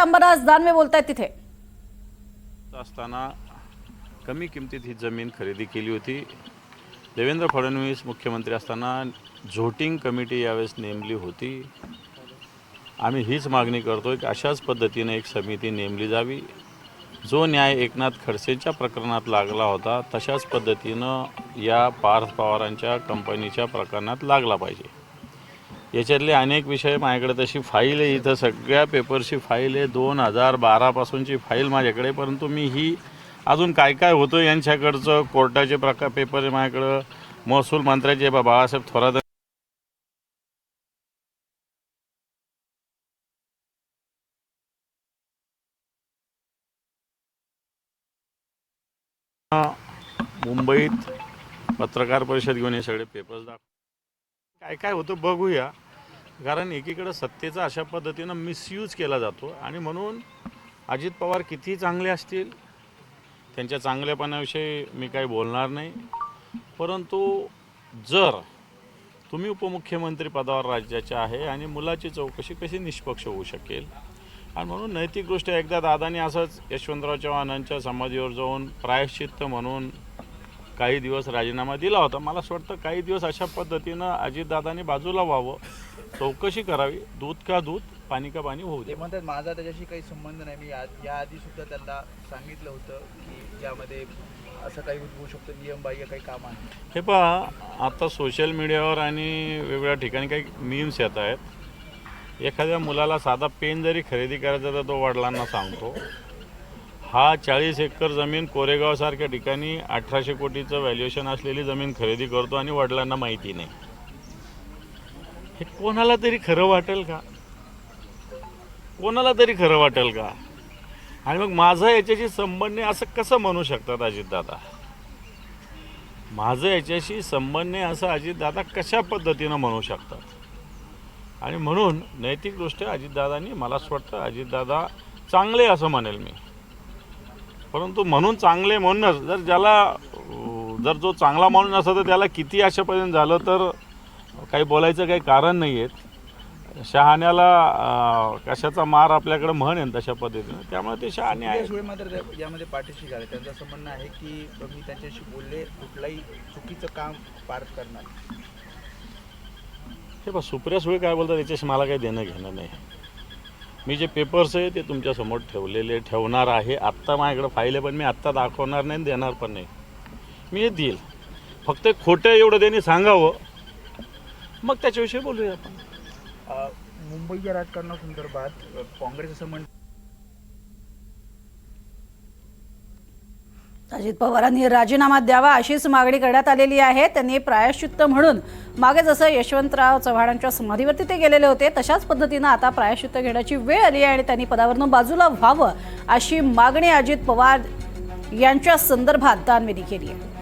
अंबरनाथ दानवे बोलतायत तिथे असताना कमी किमतीत ही जमीन खरेदी केली होती. देवेंद्र फडणवीस मुख्यमंत्री असताना झोटिंग कमिटी यावेळेस नेमली होती. आम्ही हीच मागणी करतोय की अशाच पद्धतीने एक समिती नेमली जावी. जो न्याय एकनाथ खडसेच्या प्रकरणात लागला होता तशाच पद्धतीनं या पार्थ पवारांच्या कंपनीच्या प्रकरणात लागला पाहिजे. याच्यातले अनेक विषय माझ्याकडे तशी फाईल आहे. इथं सगळ्या पेपरची फाईल आहे. दोन हजार बारापासूनची फाईल माझ्याकडे परंतु मी ही अजून काय काय होतं यांच्याकडचं कोर्टाचे प्रकार पेपर आहे माझ्याकडं. महसूल मंत्र्याचे बा बाळासाहेब थोरात मुंबईत पत्रकार परिषद घेऊन हे सगळे पेपर्स दाखव काय काय होतं बघूया. कारण एकीकडं सत्तेचा अशा पद्धतीनं मिसयूज केला जातो. आणि म्हणून अजित पवार किती चांगले असतील त्यांच्या चांगल्यापणाविषयी मी काही बोलणार नाही. परंतु जर तुम्ही उपमुख्यमंत्री पदावर राज्याच्या आहे आणि मुलाची चौकशी कशी निष्पक्ष होऊ शकेल? आणि म्हणून नैतिकदृष्ट्या एकदा दादानी असंच यशवंतराव चव्हाणांच्या समाधीवर जाऊन प्रायश्चित्त म्हणून काही दिवस राजीनामा दिला होता. मला असं वाटतं काही दिवस अशा पद्धतीनं अजितदादांनी बाजूला व्हावं. चौकशी करावी. दूध का दूध पाणी का पाणी होऊ दे. ते म्हणतात माझा त्याच्याशी काही संबंध नाही. मी याआधी सुद्धा त्यांना सांगितलं होतं की यामध्ये असं काही उद्भवू शकतं नियमबाह्य काही काम आहे. हे पहा आता सोशल मीडियावर आणि वेगवेगळ्या ठिकाणी काही मीम्स येत आहेत. एखाद्या मुलाला साधा पेन जरी खरेदी करायचा तर तो वडिलांना सांगतो. हा चाळीस एकर जमीन कोरेगावसारख्या ठिकाणी अठराशे कोटीचं व्हॅल्युएशन असलेली जमीन खरेदी करतो आणि वडिलांना माहिती नाही. हे कोणाला तरी खरं वाटेल का? कोणाला तरी खरं वाटेल का? आणि मग माझा याच्याशी संबंध नाही असं कसं म्हणू शकतात अजितदादा? माझं याच्याशी संबंध नाही असं अजितदादा कशा पद्धतीनं म्हणू शकतात? आणि म्हणून नैतिकदृष्ट्या अजितदादांनी मला असं वाटतं अजितदादा चांगले असं म्हणेल मी. परंतु म्हणून चांगले म्हणूनच जर ज्याला जर जो चांगला म्हणून असं तर त्याला किती अशापर्यंत झालं तर काही बोलायचं काही कारण नाही आहेत शहाण्याला कशाचा मार आपल्याकडे म्हण आहे तशा पद्धतीनं त्यामुळे ते शहाणे आहे मात्र यामध्ये पाठीशी घाले त्यांचं असं म्हणणं आहे की मी त्यांच्याशी बोलले कुठलाही चुकीचं काम पार करणार. हे बघ सुप्रिया सुळे काय बोलतात त्याच्याशी मला काही देणं घेणं नाही. मी जे पेपर्स आहे ते तुमच्यासमोर ठेवलेले ठेवणार आहे. आत्ता माझ्याकडे फाईल आहे पण मी आत्ता दाखवणार नाही देणार पण नाही. मी हे देईल. फक्त खोटं एवढं त्यांनी सांगावं. मग त्याच्याविषयी बोलूया आपण. मुंबईच्या राजकारणासंदर्भात काँग्रेस असं म्हण अजित पवारांनी राजीनामा द्यावा अशीच मागणी करण्यात आलेली आहे. त्यांनी प्रायश्चित्त म्हणून मागे जसं यशवंतराव चव्हाणांच्या समाधीवरती ते गेलेले होते तशाच पद्धतीनं आता प्रायश्चित्त घेण्याची वेळ आली आहे आणि त्यांनी पदावरनं बाजूला व्हावं अशी मागणी अजित पवार यांच्या संदर्भात दानवेनी केली आहे.